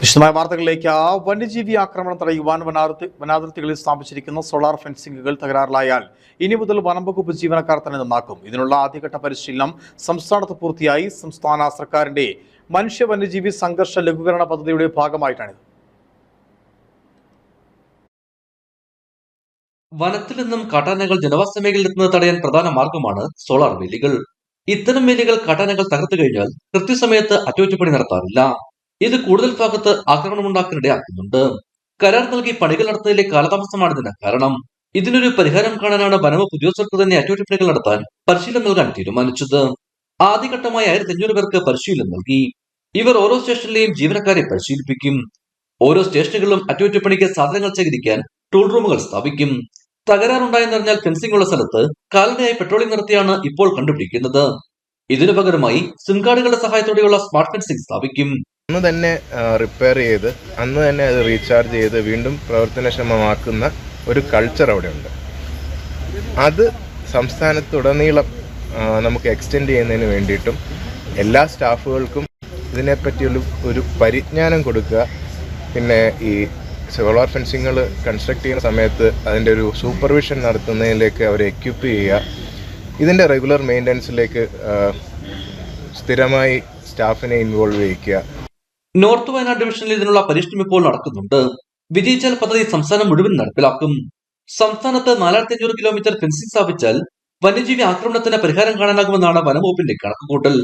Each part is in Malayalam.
വിശദമായ വാർത്തകളിലേക്ക് വന്യജീവി ആക്രമണം തടയുവാൻ വനാതിർത്തി വനാതിർത്തികളിൽ സ്ഥാപിച്ചിരിക്കുന്ന സോളാർ ഫെൻസിംഗുകൾ തകരാറിലായാൽ ഇനി മുതൽ വനം വകുപ്പ് ജീവനക്കാർ തന്നെ നന്നാക്കും. ഇതിനുള്ള ആദ്യഘട്ട പരിശീലനം സംസ്ഥാനത്ത് പൂർത്തിയായി സംസ്ഥാന സർക്കാരിന്റെ മനുഷ്യ വന്യജീവി സംഘർഷ ലഘൂകരണ പദ്ധതിയുടെ ഭാഗമായിട്ടാണിത്. വനത്തിൽ നിന്നും കാട്ടാനകൾ ജനവാസ മേഖലയിൽ എത്തുന്നത് തടയാൻ പ്രധാന മാർഗമാണ് സോളാർ വേലികൾ ഇത്തരം വേലികൾ കാട്ടാനകൾ തകർത്തു കഴിഞ്ഞാൽ കൃത്യസമയത്ത് അറ്റകുറ്റപ്പണി നടത്താറില്ല. ഇത് കൂടുതൽ ഭാഗത്ത് ആക്രമണമുണ്ടാക്കാനിടയാക്കുന്നുണ്ട് കരാർ നൽകി പണികൾ നടത്തുന്നതിലെ കാലതാമസമാണ് ഇതിന് കാരണം. ഇതിനൊരു പരിഹാരം കാണാനാണ് വനവകുപ്പ് ഉദ്യോഗസ്ഥർക്ക് തന്നെ അറ്റകുറ്റപ്പണികൾ നടത്താൻ പരിശീലനം നൽകാൻ തീരുമാനിച്ചത്. ആദ്യഘട്ടമായി ആയിരത്തി അഞ്ഞൂറ് പേർക്ക് പരിശീലനം നൽകി. ഇവർ ഓരോ സ്റ്റേഷനിലെയും ജീവനക്കാരെ പരിശീലിപ്പിക്കും. ഓരോ സ്റ്റേഷനുകളിലും അറ്റകുറ്റപ്പണിക്ക് സാധനങ്ങൾ ശേഖരിക്കാൻ ടൂൾ റൂമുകൾ സ്ഥാപിക്കും. തകരാറുണ്ടായെന്നറിഞ്ഞാൽ ഫെൻസിംഗ് ഉള്ള സ്ഥലത്ത് കാലിനായി പെട്രോളിംഗ് നടത്തിയാണ് ഇപ്പോൾ കണ്ടുപിടിക്കുന്നത്. ഇതിനു പകരമായി സിം കാർഡുകളുടെ സഹായത്തോടെയുള്ള സ്മാർട്ട് ഫെൻസിംഗ് സ്ഥാപിക്കും. അന്ന് തന്നെ റിപ്പയർ ചെയ്ത് അന്ന് തന്നെ അത് റീചാർജ് ചെയ്ത് വീണ്ടും പ്രവർത്തനക്ഷമമാക്കുന്ന ഒരു കൾച്ചർ അവിടെയുണ്ട്. അത് സംസ്ഥാനത്തുടനീളം നമുക്ക് എക്സ്റ്റെൻഡ് ചെയ്യുന്നതിന് വേണ്ടിയിട്ടും എല്ലാ സ്റ്റാഫുകൾക്കും ഇതിനെപ്പറ്റിയുള്ള ഒരു പരിജ്ഞാനം കൊടുക്കുക. പിന്നെ ഈ സോളാർ ഫെൻസിങ്ങൾ കൺസ്ട്രക്ട് ചെയ്യുന്ന സമയത്ത് അതിന്റെ ഒരു സൂപ്പർവിഷൻ നടത്തുന്നതിലേക്ക് അവരെ എക്യുപ്പ് ചെയ്യുക. ഇതിന്റെ റെഗുലർ മെയിന്റനൻസിലേക്ക് സ്ഥിരമായി സ്റ്റാഫിനെ ഇൻവോൾവ് ചെയ്യിക്കുക. നോർത്ത് വയനാട് ഡിവിഷനിൽ ഇതിനുള്ള പരീക്ഷണം ഇപ്പോൾ നടക്കുന്നുണ്ട്. വിജയിച്ചാൽ പദ്ധതി സംസ്ഥാനം മുഴുവൻ നടപ്പിലാക്കും. സംസ്ഥാനത്ത് നാലായിരത്തി അഞ്ഞൂറ് കിലോമീറ്റർ ഫെൻസിംഗ് സ്ഥാപിച്ചാൽ വന്യജീവി ആക്രമണത്തിന് പരിഹാരം കാണാനാകുമെന്നാണ് വനംവകുപ്പിന്റെ കണക്കുകൂട്ടൽ.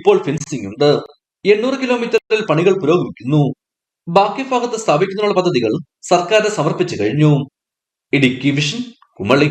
ഇപ്പോൾ ഫെൻസിംഗ് ഉണ്ട്. എണ്ണൂറ് കിലോമീറ്ററിൽ പണികൾ പുരോഗമിക്കുന്നു. ബാക്കി ഭാഗത്ത് സ്ഥാപിക്കുന്നതിനുള്ള പദ്ധതികൾ സർക്കാർ സമർപ്പിച്ചു കഴിഞ്ഞു. ഇടുക്കി വിഷൻ കുമളി.